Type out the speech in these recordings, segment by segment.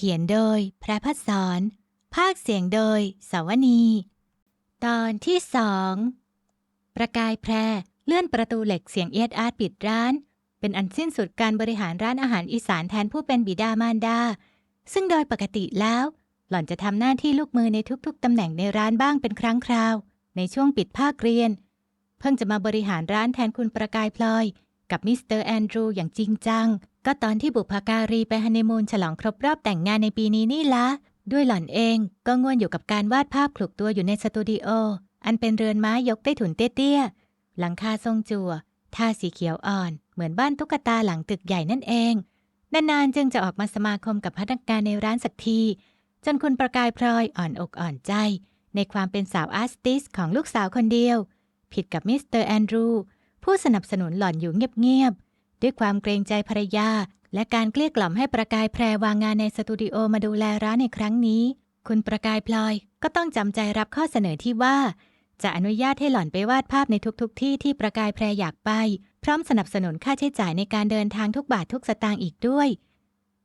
ขียนโดย พระพัฒสอนภาคเสียงโดย สวนี ตอนที่สองประกายแพรเลื่อนประตูเหล็กเสียงเอียดอาร์ตปิดร้าน เป็นอันสิ้นสุดการบริหารร้านอาหารอีสานแทนผู้เป็นบิดามารดา ซึ่งโดยปกติแล้ว หล่อนจะทำหน้าที่ลูกมือในทุกๆตำแหน่งในร้านบ้างเป็นครั้งคราว ในช่วงปิดภาคเรียน เพิ่งจะมาบริหารร้านแทนคุณประกายพลอย กับมิสเตอร์แอนดรูอย่างจริงจัง ก็ตอนที่บุพการีไปฮันนีมูนฉลองครบรอบแต่งงานในปีนี้นี่ละ ด้วยหล่อนเองก็ง่วนอยู่กับการวาดภาพขลุกตัวอยู่ในสตูดิโอ อันเป็นเรือนไม้ยกใต้ถุนเตี้ยๆ หลังคาทรงจั่วทาสีเขียวอ่อน เหมือนบ้านตุ๊กตาหลังตึกใหญ่นั่นเอง นานๆจึงจะออกมาสมาคมกับพนักงานในร้านสักที จนคุณประกายพลอยอ่อนอกอ่อนใจ ในความเป็นสาวอาร์ติสของลูกสาวคนเดียว ผิดกับมิสเตอร์แอนดรู ผู้สนับสนุนหล่อนอยู่เงียบๆด้วยความเกรงใจภรรยา และการเกลี้ยกล่อมให้ประกายแพรวางงานในสตูดิโอมาดูแลร้านในครั้งนี้ คุณประกายพลอยก็ต้องจำใจรับข้อเสนอที่ว่า จะอนุญาตให้หล่อนไปวาดภาพในทุกๆทที่ที่ประกายแพรอยากไป พร้อมสนับสนุนค่าใช้จ่ายในการเดินทางทุกบาททุกสตางค์อีกด้วย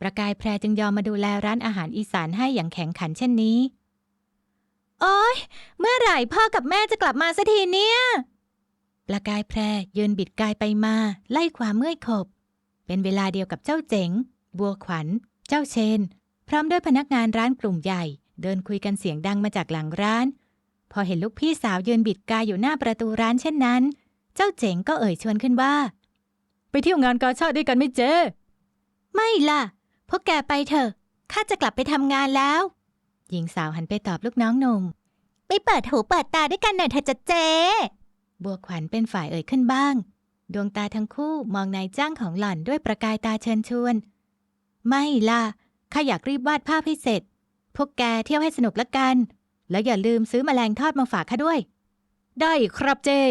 ประกายแพรจึงยอมมาดูแลร้านอาหารอีสานให้อย่างแข็งขันเช่นนี้ โอ๊ย เมื่อไหร่พ่อกับแม่จะกลับมาสักทีเนี่ย ประกายแพรยืนบิดกายไปมา ไล่ความเมื่อยขบ เป็นเวลาเดียวกับเจ้าเจ๋ง บัวขวัญ เจ้าเชน พร้อมด้วยพนักงานร้านกลุ่มใหญ่ เดินคุยกันเสียงดังมาจากหลังร้าน พอเห็นลูกพี่สาวยืนบิดกายอยู่หน้าประตูร้านเช่นนั้น เจ้าเจ๋งก็เอ่ยชวนขึ้นว่า ไปเที่ยวงานกาชาติด้วยกันไหมเจ๊ไม่ล่ะพวกแกไปเถอะข้าจะกลับไปทำงานแล้ว หญิงสาวหันไปตอบลูกน้องหนุ่มไปเปิดหูเปิดตาด้วยกันหน่อยเถอะจะเจ บัวขวัญเป็นฝ่ายเอ่ยขึ้นบ้าง ดวงตาทั้งคู่มองนายจ้างของหล่อนด้วยประกายตาเชิญชวน ไม่ล่ะ ข้าอยากรีบวาดภาพให้เสร็จ พวกแกเที่ยวให้สนุกละกัน แล้วอย่าลืมซื้อแมลงทอดมาฝากข้าด้วย ได้ครับเจ๊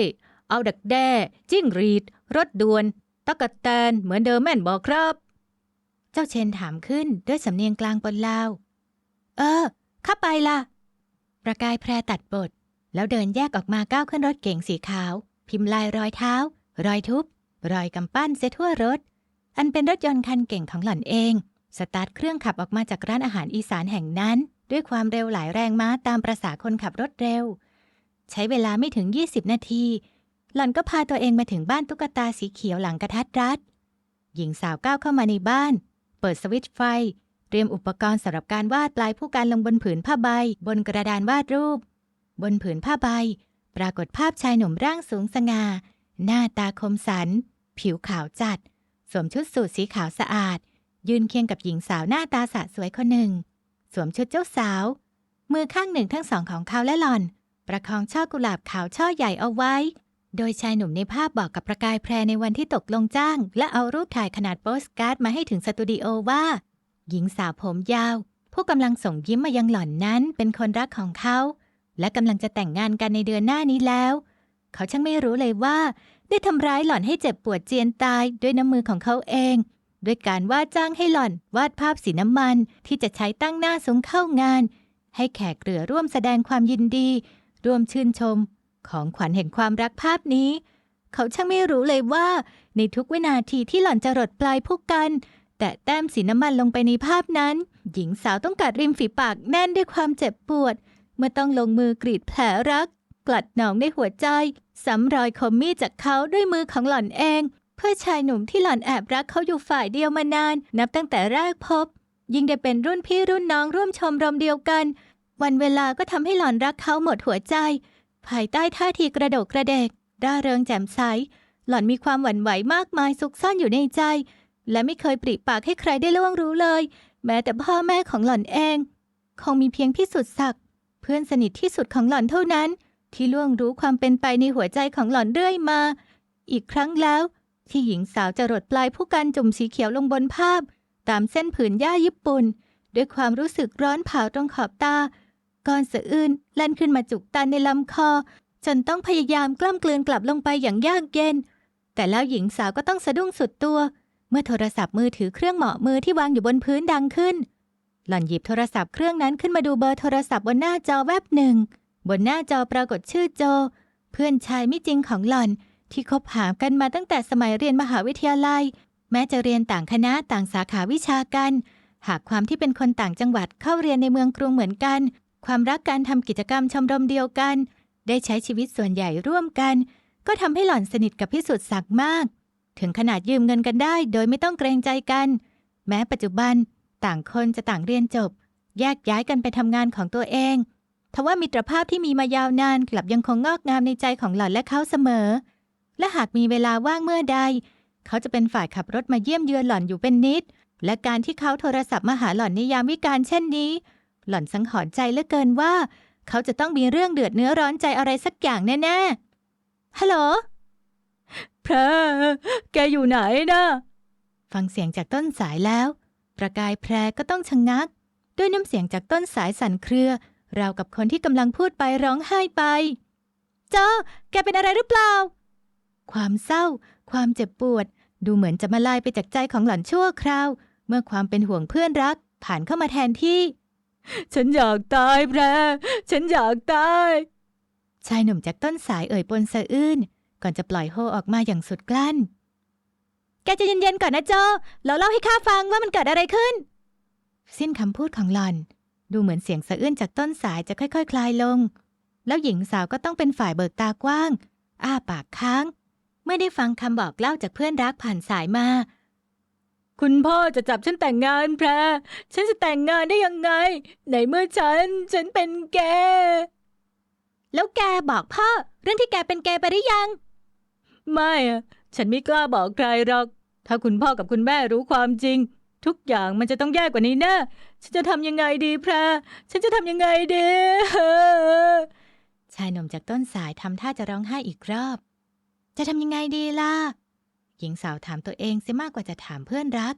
เอาดักแด้ จิ้งหรีด รถด่วน ตะกะแตนเหมือนเดิมแม่นบอกครับ เจ้าเชนถามขึ้นด้วยสำเนียงกลางปนลาว เออ ข้าไปล่ะ ประกายแพรตัดบท แล้วเดินแยกออกมาก้าวขึ้นรถเก๋งสีขาว พิมพ์ลายรอยเท้า รอยทุบ รอยกำปั้นเสียทั่วรถ อันเป็นรถยนต์คันเก่งของหล่อนเอง สตาร์ทเครื่องขับออกมาจากร้านอาหารอีสานแห่งนั้น ด้วยความเร็วหลายแรงม้าตามประษาคนขับรถเร็ว ใช้เวลาไม่ถึง 20 นาที หล่อนก็พาตัวเองมาถึงบ้านตุ๊กตาสีเขียวหลังกระทัดรัด หญิงสาวก้าวเข้ามาในบ้าน เปิดสวิตช์ไฟเตรียมอุปกรณ์สำหรับการวาดลายผู้การลงบนผืนผ้าใบ บนกระดานวาดรูป บนผืนผ้าใบ ปรากฏภาพชายหนุ่มร่างสูงสง่า หน้าตาคมสัน ผิวขาวจัด สวมชุดสูทสีขาวสะอาด ยืนเคียงกับหญิงสาวหน้าตาสะสวยคนหนึ่ง สวมชุดเจ้าสาว มือข้างหนึ่งทั้งสองของเขาและหล่อน ประคองช่อกุหลาบขาวช่อใหญ่เอาไว้ โดยชายหนุ่มในภาพบอกกับประกายแพรในวันที่ตกลงจ้าง และเอารูปถ่ายขนาดโปสการ์ดมาให้ถึงสตูดิโอว่า หญิงสาวผมยาว ผู้กำลังส่งยิ้มมายังหล่อนนั้นเป็นคนรักของเขา และกำลังจะแต่งงานกันในเดือนหน้านี้แล้ว เขาช่างไม่รู้เลยว่าได้ทำร้ายหล่อนให้เจ็บปวดเจียนตายด้วยน้ำมือของเขาเอง ด้วยการว่าจ้างให้หล่อนวาดภาพสีน้ำมันที่จะใช้ตั้งหน้าสงเข้างาน ให้แขกเรือร่วมแสดงความยินดี ร่วมชื่นชม ของขวัญแห่งความรักภาพนี้ เขาช่างไม่รู้เลยว่า ในทุกวินาทีที่หล่อนจะรดปลายผู้กัน แต่แต้มสีน้ำมันลงไปในภาพนั้น หญิงสาวต้องกัดริมฝีปากแน่นด้วยความเจ็บปวด เมื่อต้องลงมือกรีดแผลรัก กลัดหนองในหัวใจซ้ำรอยคมมีดจากเขาด้วยมือของหล่อนเอง เพื่อชายหนุ่มที่หล่อนแอบรักเขาอยู่ฝ่ายเดียวมานาน นับตั้งแต่แรกพบ ยิ่งได้เป็นรุ่นพี่รุ่นน้องร่วมชมรมเดียวกัน วันเวลาก็ทำให้หล่อนรักเขาหมดหัวใจ ภายใต้ท่าทีกระโดกกระเดกร่าเริงแจ่มใส หล่อนมีความหวั่นไหวมากมายซุกซ่อนอยู่ในใจ และไม่เคยปริปากให้ใครได้ล่วงรู้เลย แม้แต่พ่อแม่ของหล่อนเอง คงมีเพียงพิสุทธิ์ศักดิ์ เพื่อนสนิทที่สุดของหล่อนเท่านั้น ที่ล่วงรู้ความเป็นไปในหัวใจของหล่อนเรื่อยมา อีกครั้งแล้ว ที่หญิงสาวจะรดปลายผู้กันจุ่มสีเขียวลงบนภาพ ตามเส้นผืนหญ้าญี่ปุ่น ด้วยความรู้สึกร้อนเผาตรงขอบตาก้อนสะอื้นแล่นขึ้นมาจุกตันในลำคอ จนต้องพยายามกล้ำกลืนกลับลงไปอย่างยากเย็น แต่แล้วหญิงสาวก็ต้องสะดุ้งสุดตัว เมื่อโทรศัพท์มือถือเครื่องเหมาะมือที่วางอยู่บนพื้นดังขึ้น หล่อนหยิบโทรศัพท์เครื่องนั้นขึ้นมาดูเบอร์โทรศัพท์บนหน้าจอแวบหนึ่ง บนหน้าจอปรากฏชื่อโจ เพื่อนชายไม่จริงของหล่อน ที่คบหากันมาตั้งแต่สมัยเรียนมหาวิทยาลัย แม้จะเรียนต่างคณะต่างสาขาวิชากัน หากความที่เป็นคนต่างจังหวัดเข้าเรียนในเมืองกรุงเหมือนกัน ความรักการทำกิจกรรมชมรมเดียวกัน ได้ใช้ชีวิตส่วนใหญ่ร่วมกัน ก็ทำให้หล่อนสนิทกับพิสุทธิ์ศักดิ์มาก ถึงขนาดยืมเงินกันได้ โดยไม่ต้องเกรงใจกัน แม้ปัจจุบัน ต่างคนจะต่างเรียนจบ แยกย้ายกันไปทำงานของตัวเอง ทว่ามิตรภาพที่มีมายาวนานกลับยังคงงอกงามในใจของหล่อนและเขาเสมอ และหากมีเวลาว่างเมื่อใด เขาจะเป็นฝ่ายขับรถมาเยี่ยมเยือนหล่อนอยู่เป็นนิด และการที่เขาโทรศัพท์มาหาหล่อนในยามวิกาลเช่นนี้ หล่อนสังหรณ์ใจเหลือเกินว่า เขาจะต้องมีเรื่องเดือดเนื้อร้อนใจอะไรสักอย่างแน่ๆ ฮัลโหลแพรแกอยู่ไหนนะฟังเสียงจากต้นสายแล้ว ประกายแพรก็ต้องชะงงัก ด้วยน้ำเสียงจากต้นสายสั่นเครือ ราวกับคนที่กำลังพูดไปร้องไห้ไป เจ้า แกเป็นอะไรหรือเปล่า ความเศร้า ความเจ็บปวด ดูเหมือนจะมาลายไปจากใจของหล่อนชั่วคราว เมื่อความเป็นห่วงเพื่อนรัก ผ่านเข้ามาแทนที่ ฉันอยากตายแพร ฉันอยากตาย ชายหนุ่มจากต้นสายเอ่ยปนสะอื้น ก่อนจะปล่อยโฮออกมาอย่างสุดกลั้น แกจะเย็นๆก่อนนะโจแล้วเล่าให้ข้าฟังว่ามันเกิดอะไรขึ้น สิ้นคำพูดของหล่อน ดูเหมือนเสียงสะอื้นจากต้นสายจะค่อยๆคลายลง แล้วหญิงสาวก็ต้องเป็นฝ่ายเบิกตากว้าง อ้าปากค้างเมื่อได้ฟังคำบอกเล่าจากเพื่อนรักผ่านสายมา คุณพ่อจะจับฉันแต่งงานแพรฉันจะแต่งงานได้ยังไง ในเมื่อฉัน ฉันเป็นแก แล้วแกบอกพ่อ เรื่องที่แกเป็นเกย์ไปหรือยัง ไม่อะ ฉันไม่กล้าบอกใครหรอก ถ้าคุณพ่อกับคุณแม่รู้ความจริง ทุกอย่างมันจะต้องแย่กว่านี้แน่ฉันจะทำยังไงดีแพรฉันจะทำยังไงดีชายหนุ่มจากต้นสายทำท่าจะร้องไห้อีกรอบ จะทำยังไงดีล่ะ หญิงสาวถามตัวเองเสียมากกว่าจะถามเพื่อนรัก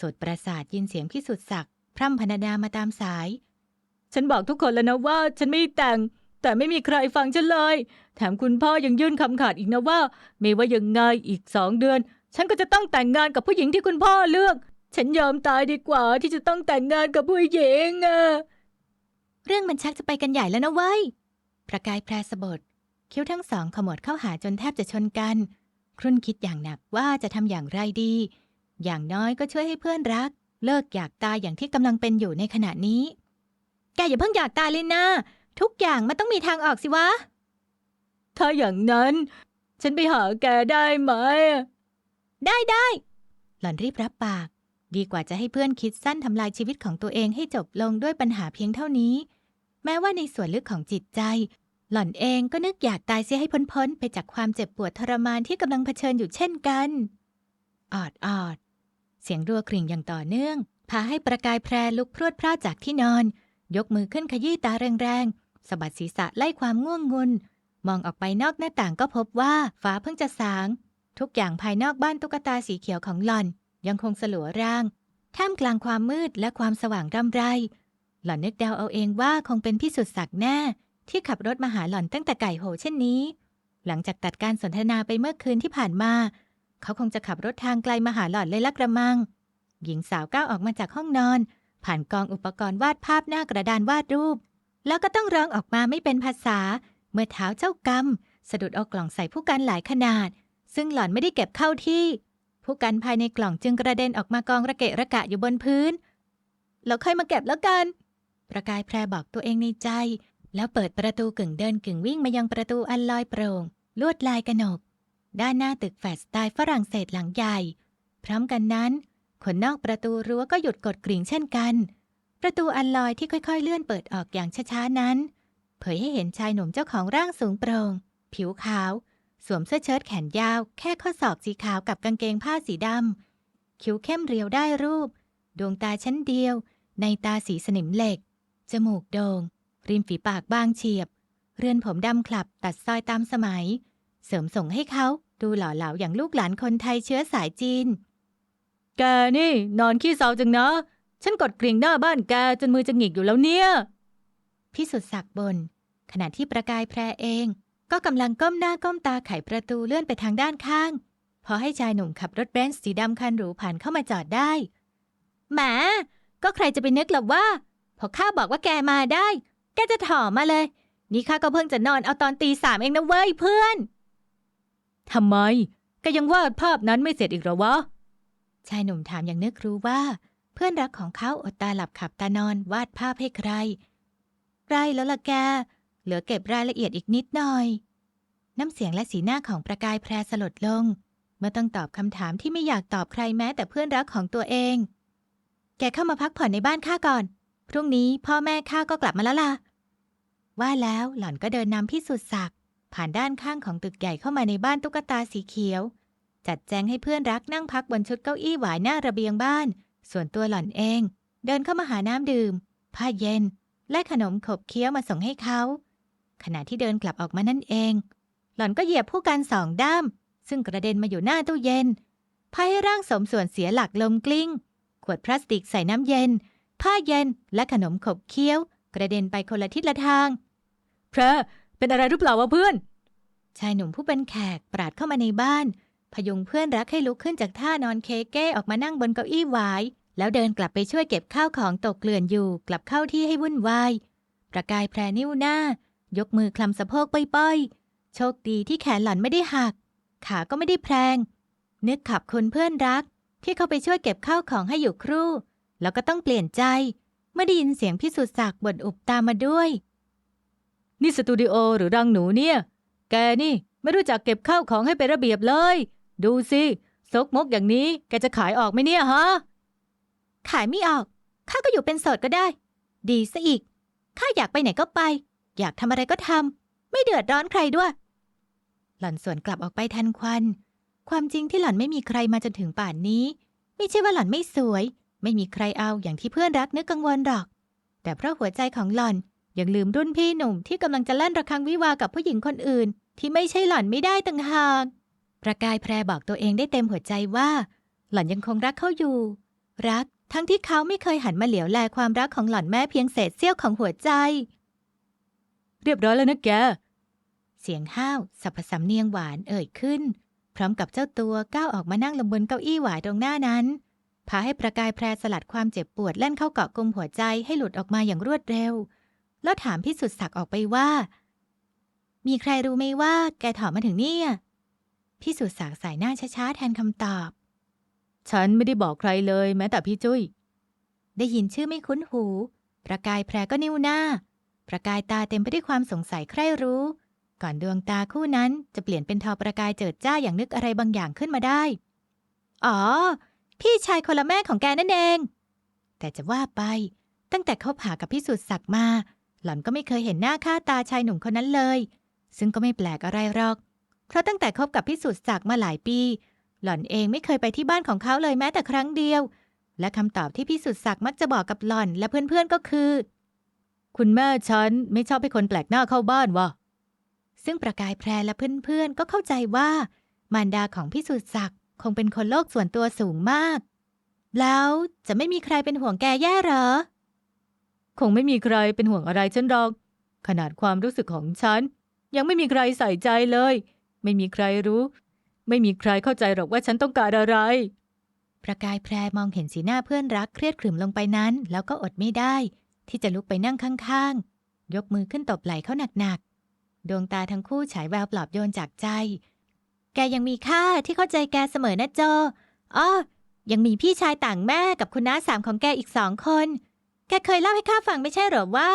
สดประสาทยินเสียงพิสุทธิ์ศักดิ์พร่ำพรรณนามาตามสาย ฉันบอกทุกคนแล้วนะว่า ฉันไม่แต่ง แต่ไม่มีใครฟังฉันเลย แถมคุณพ่อยังยื่นคำขาดอีกนะว่า ไม่ว่ายังไงอีกสองเดือน ฉันก็จะต้องแต่งงานกับผู้หญิงที่คุณพ่อเลือก ฉันยอมตายดีกว่าที่จะต้องแต่งงานกับผู้หญิงอะเรื่องมันชักจะไปกันใหญ่แล้วนะเว้ย ประกายแพรสะบดคิ้วทั้งสองขมวดเข้าหาจนแทบจะชนกัน ครุ่นคิดอย่างหนักว่าจะทำอย่างไรดี อย่างน้อยก็ช่วยให้เพื่อนรัก เลิกอยากตายอย่างที่กำลังเป็นอยู่ในขณะนี้ แกอย่าเพิ่งอยากตายเลยนะ ทุกอย่างมันต้องมีทางออกสิวะ ถ้าอย่างนั้น ฉันไปหาแกได้ไหม ได้ได้หล่อนรีบรับปาก ดีกว่าจะให้เพื่อนคิดสั้นทำลายชีวิตของตัวเองให้จบลงด้วยปัญหาเพียงเท่านี้ แม้ว่าในส่วนลึกของจิตใจ หล่อนเองก็นึกอยากตายเสียให้พ้นๆ ไปจากความเจ็บปวดทรมานที่กำลังเผชิญอยู่เช่นกัน ออดออดเสียงรัวกริ่งอย่างต่อเนื่อง พาให้ประกายแพรลุกพรวดพลาดจากที่นอน ยกมือขึ้นขยี้ตาแรงๆ สะบัดศีรษะไล่ความง่วงงุน มองออกไปนอกหน้าต่างก็พบว่าฟ้าเพิ่งจะสาง ทุกอย่างภายนอกบ้านตุ๊กตาสีเขียวของหล่อน ยังคงสลัวร่าง ท่ามกลางความมืดและความสว่างร่ำไร หล่อนนึกเดาเอาเองว่าคงเป็นพี่สุดศักดิ์แน่ ที่ขับรถมาหาหล่อนตั้งแต่ไก่โหเช่นนี้ หลังจากตัดการสนทนาไปเมื่อคืนที่ผ่านมา เขาคงจะขับรถทางไกลมาหาหล่อนเลยละกระมัง หญิงสาวก้าวออกมาจากห้องนอน ผ่านกองอุปกรณ์วาดภาพหน้ากระดานวาดรูป แล้วก็ต้องร้องออกมาไม่เป็นภาษา เมื่อเท้าเจ้ากรรม สะดุดเอากล่องใส่ผู้กันหลายขนาด ซึ่งหล่อนไม่ได้เก็บเข้าที่ ผู้กันภายในกล่องจึงกระเด็นออกมากองระเกะระกะอยู่บนพื้นเราค่อยมาเก็บแล้วกัน ประกายแพรบอกตัวเองในใจ แล้วเปิดประตูกึ่งเดินกึ่งวิ่งมายังประตูอันลอยโปร่ง ลวดลายกระหนก ด้านหน้าตึกแฟดสไตล์ฝรั่งเศสหลังใหญ่ พร้อมกันนั้น คนนอกประตูรั้วก็หยุดกดกริ่งเช่นกัน ประตูอันลอยที่ค่อยๆ เลื่อนเปิดออกอย่างช้าๆนั้น เผยให้เห็นชายหนุ่มเจ้าของร่างสูงโปร่งผิวขาว สวมเสื้อเชิ้ตแขนยาว แค่ข้อศอกสีขาวกับกางเกงผ้าสีดำคิ้วเข้มเรียวได้รูป ดวงตาชั้นเดียว ในตาสีสนิมเหล็ก จมูกโดง่งริมฝีปากบางเฉียบ เรือนผมดำคลับตัดซอยตามสมัย เสริมส่งให้เขาดูหล่อเหลาอย่างลูกหลานคนไทยเชื้อสายจีน แกนี่นอนขี้เศร้าจังนะ ฉันกดกริ่งหน้าบ้านแกจนมือจะหงิกอยู่แล้วเนี่ยพิสุทธิ์ศักดิ์บน ขณะที่ประกายแพรเอง ก็กำลังก้มหน้าก้มตาไขประตูเลื่อนไปทางด้านข้าง พอให้ชายหนุ่มขับรถเบนซ์สีดำคันหรูผ่านเข้ามาจอดได้ แหม ก็ใครจะไปนึกหรอว่า พอข้าบอกว่าแกมาได้ แกจะถ่อมมาเลย นี่ข้าก็เพิ่งจะนอนเอาตอนตีสามเองนะเว้ยเพื่อนทำไมแกยังวาดภาพนั้นไม่เสร็จอีกหรอวะชายหนุ่มถามอย่างนึกรู้ว่า เพื่อนรักของเขาอดตาหลับขับตานอนวาดภาพให้ใครใกล้แล้วล่ะแก เหลือเก็บรายละเอียดอีกนิดหน่อย น้ำเสียงและสีหน้าของประกายแพรสลดลง เมื่อต้องตอบคำถามที่ไม่อยากตอบใครแม้แต่เพื่อนรักของตัวเอง แกเข้ามาพักผ่อนในบ้านข้าก่อน พรุ่งนี้พ่อแม่ข้าก็กลับมาแล้วล่ะ ว่าแล้วหล่อนก็เดินนำพี่สุดศักดิ์ผ่านด้านข้างของตึกใหญ่เข้ามาในบ้านตุ๊กตาสีเขียว จัดแจงให้เพื่อนรักนั่งพักบนชุดเก้าอี้หวายหน้าระเบียงบ้าน ส่วนตัวหล่อนเอง เดินเข้ามาหาน้ำดื่ม ผ้าเย็น และขนมขบเคี้ยวมาส่งให้เขา ขณะที่เดินกลับออกมานั่นเอง หล่อนก็เหยียบผู้กันสองด้าม ซึ่งกระเด็นมาอยู่หน้าตู้เย็นพาให้ร่างสมส่วนเสียหลักลมกลิ้ง ขวดพลาสติกใส่น้ำเย็น ผ้าเย็นและขนมขบเคี้ยว กระเด็นไปคนละทิศละทางแพรเป็นอะไรหรือเปล่าวะเพื่อนชายหนุ่มผู้เป็นแขกปราดเข้ามาในบ้าน พยุงเพื่อนรักให้ลุกขึ้นจากท่านอนเคเก้ออกมานั่งบนเก้าอี้หวายแล้วเดินกลับไปช่วยเก็บข้าวของตกเกลื่อนอยู่ กลับเข้าที่ให้วุ่นวาย ประกายแพรนิ้วหน้า ยกมือคลำสะโพกป้อยๆ โชคดีที่แขนหล่อนไม่ได้หัก ขาก็ไม่ได้แพลง นึกขับคุณเพื่อนรัก ที่เขาไปช่วยเก็บข้าวของให้อยู่ครู่ แล้วก็ต้องเปลี่ยนใจเมื่อได้ยินเสียงพิสุทธิ์ศักดิ์บ่นอุบตามมาด้วย นี่สตูดิโอหรือรังหนูเนี่ย แกนี่ไม่รู้จักเก็บข้าวของให้เป็นระเบียบเลย ดูสิซกมกอย่างนี้แกจะขายออกไหมเนี่ยฮะ ขายไม่ออก ข้าก็อยู่เป็นโสดก็ได้ ดีซะอีก ข้าอยากไปไหนก็ไป อยากทำอะไรก็ทำ ไม่เดือดร้อนใครด้วย หล่อนสวนกลับออกไปทันควัน ความจริงที่หล่อนไม่มีใครมาจนถึงป่านนี้ ไม่ใช่ว่าหล่อนไม่สวย ไม่มีใครเอาอย่างที่เพื่อนรักนึกกังวลหรอก แต่เพราะหัวใจของหล่อนยังลืมรุ่นพี่หนุ่มที่กำลังจะเล่นระฆังวิวากับผู้หญิงคนอื่น ที่ไม่ใช่หล่อนไม่ได้ต่างหาก ประกายแพรบอกตัวเองได้เต็มหัวใจว่า หล่อนยังคงรักเขาอยู่ รักทั้งที่เขาไม่เคยหันมาเหลียวแลความรักของหล่อนแม้เพียงเศษเสี้ยวของหัวใจ เรียบร้อยแล้วนะแก เสียงห้าวสับผสำเนียงหวานเอ่ยขึ้น พร้อมกับเจ้าตัวก้าวออกมานั่งลงบนเก้าอี้หวายตรงหน้านั้น พาให้ประกายแพรสลัดความเจ็บปวดเล่นเข้าเกาะกลุมหัวใจให้หลุดออกมาอย่างรวดเร็ว แล้วถามพี่สุดศักดิ์ออกไปว่า มีใครรู้ไหมว่าแกถอดมาถึงนี่ พี่สุดศักสายหน้าช้าๆแทนคำตอบ ฉันไม่ได้บอกใครเลยแม้แต่พี่จุ้ย ได้ยินชื่อไม่คุ้นหู ประกายแพรก็นิ้วหน้า ประกายตาเต็มไปด้วยความสงสัยใคร่รู้ ก่อนดวงตาคู่นั้นจะเปลี่ยนเป็นทอประกายเจิดจ้าอย่างนึกอะไรบางอย่างขึ้นมาได้ อ๋อ พี่ชายคนละแม่ของแกนั่นเอง แต่จะว่าไป ตั้งแต่เขาผ่ากับพี่สุดศักดิ์มา หล่อนก็ไม่เคยเห็นหน้าค่าตาชายหนุ่มคนนั้นเลย ซึ่งก็ไม่แปลกอะไรหรอก เพราะตั้งแต่คบกับพี่สุดศักดิ์มาหลายปี หล่อนเองไม่เคยไปที่บ้านของเขาเลยแม้แต่ครั้งเดียว และคำตอบที่พี่สุดศักดิ์มักจะบอกกับหล่อนและเพื่อนๆก็คือ คุณแม่ฉันไม่ชอบให้คนแปลกหน้าเข้าบ้านวะซึ่งประกายแพรและเพื่อนๆก็เข้าใจว่า มารดาของพี่สุดศักดิ์คงเป็นคนโลกส่วนตัวสูงมาก แล้วจะไม่มีใครเป็นห่วงแกแย่เหรอ คงไม่มีใครเป็นห่วงอะไรฉันหรอก ขนาดความรู้สึกของฉัน ยังไม่มีใครใส่ใจเลย ไม่มีใครรู้ ไม่มีใครเข้าใจหรอกว่าฉันต้องการอะไร ประกายแพรมองเห็นสีหน้าเพื่อนรักเครียดขรึมลงไปนั้น แล้วก็อดไม่ได้ ที่จะลุกไปนั่งข้างๆ ยกมือขึ้นตบไหล่เขาหนักๆ ดวงตาทั้งคู่ฉายแววปลอบโยนจากใจ แกยังมีค่าที่เข้าใจแกเสมอนะโจอ้อยังมีพี่ชายต่างแม่กับคุณน้าสามของแกอีกสองคน แกเคยเล่าให้ข้าฟังไม่ใช่หรอว่า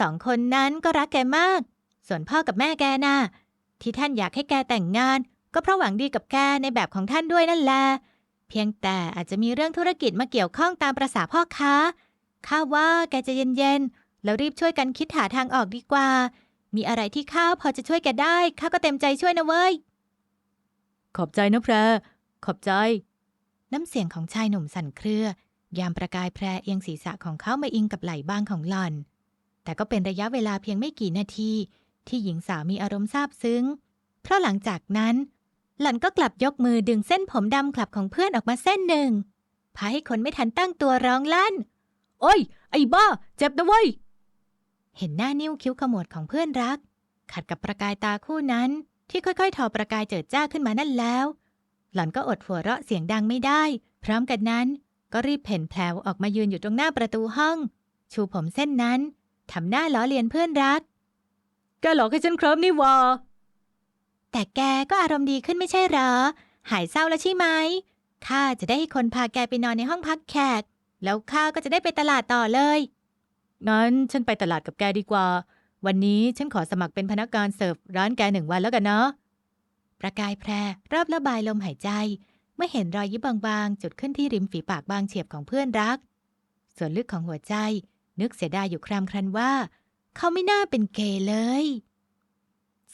สองคนนั้นก็รักแกมาก ส่วนพ่อกับแม่แกน่ะ ที่ท่านอยากให้แกแต่งงาน ก็เพราะหวังดีกับแกในแบบของท่านด้วยนั่นแหละเพียงแต่อาจจะมีเรื่องธุรกิจมาเกี่ยวข้องตามประษาพ่อค้าข้าว่าแกจะเย็นๆแล้วรีบช่วยกันคิดหาทางออกดีกว่า มีอะไรที่ข้าพอจะช่วยแกได้ข้าก็เต็มใจช่วยนะเว้ย ขอบใจนะแพร ขอบใจ น้ำเสียงของชายหนุ่มสั่นเครือ ยามประกายแพรเอียงศีรษะของเขามาอิงกับไหล่บ้างของหล่อน แต่ก็เป็นระยะเวลาเพียงไม่กี่นาที ที่หญิงสาวมีอารมณ์ซาบซึ้ง เพราะหลังจากนั้น หล่อนก็กลับยกมือดึงเส้นผมดำคลับของเพื่อนออกมาเส้นหนึ่งพาให้คนไม่ทันตั้งตัวร้องลั่น โอ้ย ไอ้บ้า เจ็บนะเว้ย เห็นหน้านิ้วคิ้วขมวดของเพื่อนรัก ขัดกับประกายตาคู่นั้นที่ค่อยๆ ทอประกายเจิดจ้าขึ้นมานั่นแล้ว หล่อนก็อดหัวเราะเสียงดังไม่ได้ พร้อมกันนั้น ก็รีบเพ่นแผลวออกมายืนอยู่ตรงหน้าประตูห้อง ชูผมเส้นนั้นทำหน้าล้อเลียนเพื่อนรัก แกหลอกให้ฉันเคลิ้มนี่หว่าแต่แกก็อารมณ์ดีขึ้นไม่ใช่เหรอ หายเศร้าแล้วใช่ไหมข้าจะได้ให้คนพาแกไปนอนในห้องพักแขก แล้วข้าก็จะได้ไปตลาดต่อเลย งั้นฉันไปตลาดกับแกดีกว่า วันนี้ฉันขอสมัครเป็นพนักงานเสิร์ฟร้านแกหนึ่งวันแล้วกันเนาะประกายแพรรอบระบายลมหายใจ เมื่อเห็นรอยยิ้มบางๆ จุดขึ้นที่ริมฝีปากบางเฉียบของเพื่อนรัก ส่วนลึกของหัวใจ นึกเสียดายอยู่ครามครันว่า เขาไม่น่าเป็นเกย์เลย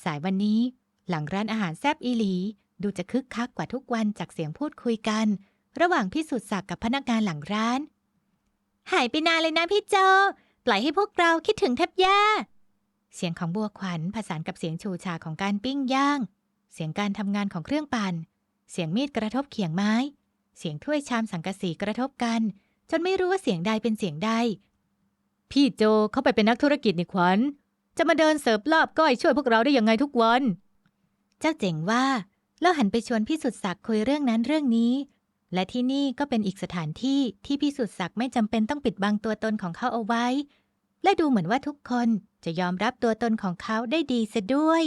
สายวันนี้หลังร้านอาหารแซบอีหลี ดูจะคึกคักกว่าทุกวันจากเสียงพูดคุยกัน ระหว่างพี่สุดศักดิ์กับพนักงานหลังร้าน หายไปนานเลยนะพี่โจปล่อยให้พวกเราคิดถึงแทบแย่เสียงของบัวขวัญผสานกับเสียงชูชาของการปิ้งย่าง เสียงการทำงานของเครื่องปั่น เสียงมีดกระทบเขียงไม้ เสียงถ้วยชามสังกะสีกระทบกัน จนไม่รู้ว่าเสียงใดเป็นเสียงใด พี่โจเขาไปเป็นนักธุรกิจนี่ขวัญ จะมาเดินเสิร์ฟลาบก้อยช่วยพวกเราได้ยังไงทุกวัน เจ้าเจ๋งว่าแล้วหันไปชวนพี่สุดศักดิ์คุยเรื่องนั้นเรื่องนี้ และที่นี่ก็เป็นอีกสถานที่ที่พี่สุดศักดิ์ไม่จำเป็นต้องปิดบังตัวตนของเขาเอาไว้ และดูเหมือนว่าทุกคนจะยอมรับตัวตนของเขาได้ดีเสียด้วย